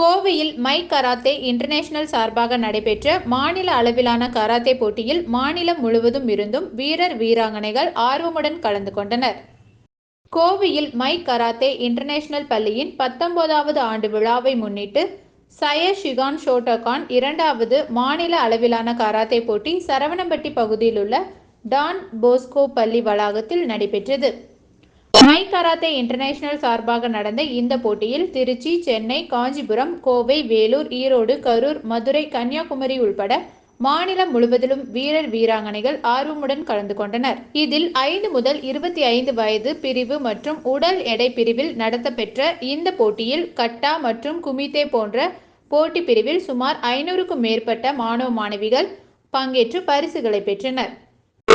கோவையில் my karate international சார்பாக நடைபெற்ற மாநில அளவிலான கராத்தே போட்டியில் மாநிலம் முழுவதும் இருந்தும் வீரர் வீராங்கனைகள் ஆர்வமுடன் கலந்து கொண்டனர். கோவையில் மை கராத்தே இன்டர்நேஷனல் பள்ளியின் பத்தொன்பதாவது ஆண்டு விழாவை முன்னிட்டு சயர் ஷிகான் ஷோட்டோகான் இரண்டாவது மாநில அளவிலான கராத்தே போட்டி சரவணம்பட்டி பகுதியில் உள்ள டான் போஸ்கோ பள்ளி வளாகத்தில் நடைபெற்றது. மை கராத்தே இன்டர்நேஷனல் சார்பாக நடந்த இந்த போட்டியில் திருச்சி சென்னை காஞ்சிபுரம் கோவை வேலூர் ஈரோடு கரூர் மதுரை கன்னியாகுமரி உள்பட மாநிலம் முழுவதிலும் வீரர் வீராங்கனைகள் ஆர்வமுடன் கலந்து கொண்டனர். இதில் ஐந்து முதல் இருபத்தி ஐந்து வயது பிரிவு மற்றும் உடல் எடை பிரிவில் நடத்தப்பெற்ற இந்த போட்டியில் கட்டா மற்றும் குமித்தே போன்ற போட்டி பிரிவில் சுமார் ஐநூறுக்கும் மேற்பட்ட மாணவ மாணவிகள் பங்கேற்று பரிசுகளை பெற்றனர்.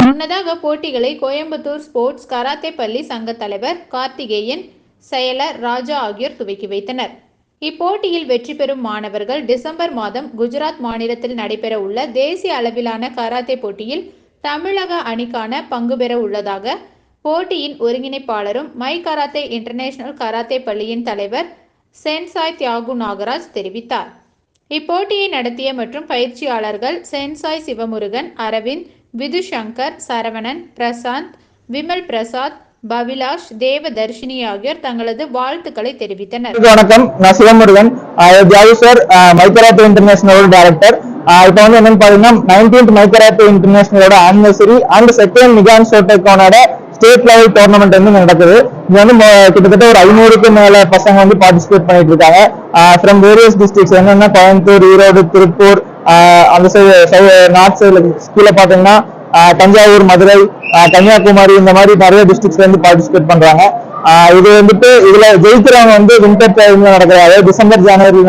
முன்னதாக போட்டிகளை கோயம்புத்தூர் ஸ்போர்ட்ஸ் கராத்தே பள்ளி சங்க தலைவர் கார்த்திகேயன் செயலர் ராஜா ஆகியோர் துவக்கி வைத்தனர். இப்போட்டியில் வெற்றி பெறும் மாணவர்கள் டிசம்பர் மாதம் குஜராத் மாநிலத்தில் நடைபெற உள்ள தேசிய அளவிலான கராத்தே போட்டியில் தமிழக அணிக்கான பங்கு பெற உள்ளதாக போட்டியின் ஒருங்கிணைப்பாளரும் மை கராத்தே இன்டர்நேஷனல் கராத்தே பள்ளியின் தலைவர் சென்சாய் தியாகு நாகராஜ் தெரிவித்தார். இப்போட்டியை நடத்திய மற்றும் பயிற்சியாளர்கள் சென்சாய் சிவமுருகன் அரவிந்த் விதுசங்கர் சரவணன் பிரசாந்த் விமல் பிரசாத் பவிலாஷ் தேவதர்ஷினி ஆகியோர் தங்களது வாழ்த்துக்களை தெரிவித்தனர். வணக்கம். நான் Sivamurugan. Thiyagu sir. My karate இன்டர்நேஷனலோட director. இப்போ வந்து என்னன்னு பாத்தீங்கன்னா நைன்டீன்த் மைக்கராத்தே இன்டர்நேஷனலோட ஆனிவர்சரி அண்ட் செகண்ட் நிகான் ஷோட்டேக்கானோட ஸ்டேட் லெவல் டோர்னமெண்ட் வந்து நடக்குது. இங்க வந்து கிட்டத்தட்ட ஒரு ஐநூறுக்கு மேல பசங்க வந்து பார்ட்டிசிபேட் பண்ணிட்டு இருக்காங்க. ஃப்ரம் வேரியஸ் டிஸ்ட்ரிக்ஸ் என்னன்னா கோயம்புத்தூர் ஈரோடு திருப்பூர் அந்த சைடு நார்த் சைடு ஸ்கூலில் பாத்தீங்கன்னா தஞ்சாவூர் மதுரை கன்னியாகுமரி இந்த மாதிரி நிறைய டிஸ்ட்ரிக்ட்ஸ்ல இருந்து பார்ட்டிசிபேட் பண்றாங்க. இது வந்துட்டு இதுல ஜெயிக்கிறவங்க வந்து வின்டர் டைம்ல நடக்கிற அதாவது டிசம்பர் ஜனவரி